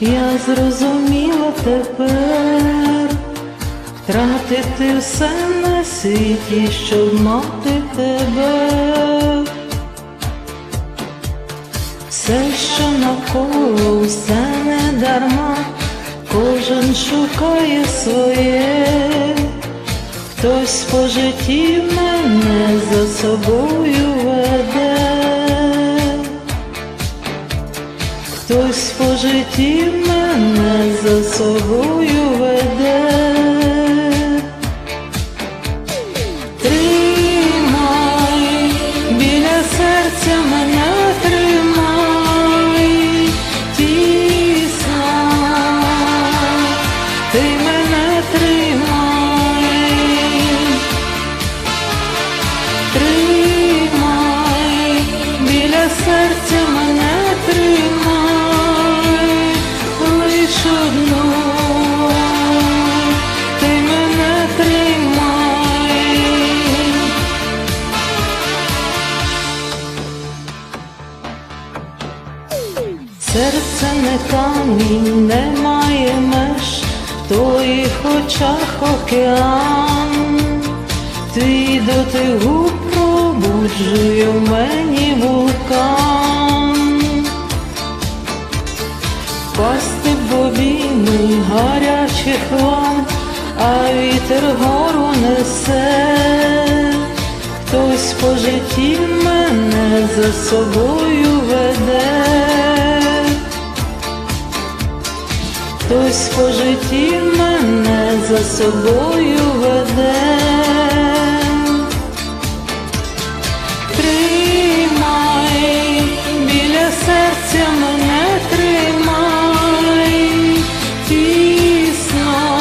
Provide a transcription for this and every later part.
я зрозуміла тепер, втратити все на світі, щоб мати тебе. Все, що навколо, все не дарма, кожен шукає своє, хтось по житті мене за собою веде, житті мене за собою веде. Тримай, біля серця мене тримай, тісно, ти мене тримай, тримай, біля серця мене тримай, Серце не камінь, немає меж, в твоїх очах океан, твій дотик губ пробуджує в мені вулкан, пасти бобіни гарячих лам, а вітер гору несе, хтось по житті мене за собою веде. Хтось по житті мене за собою веде, тримай, біля серця мене тримай. Тісно,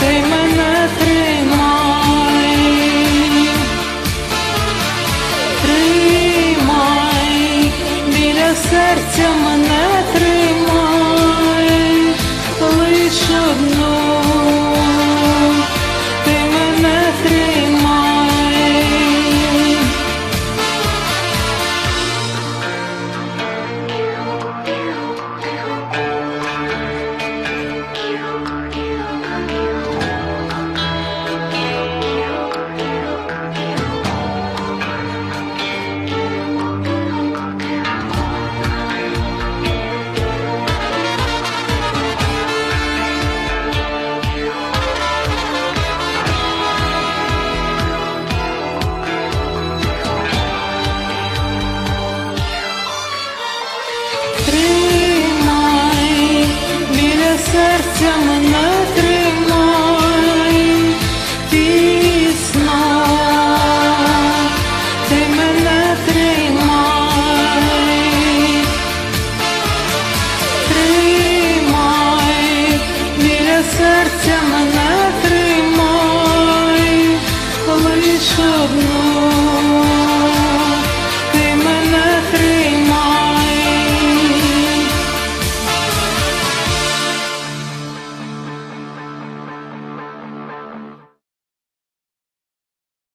ти мене тримай, тримай, біля серця мене тримай. no should know.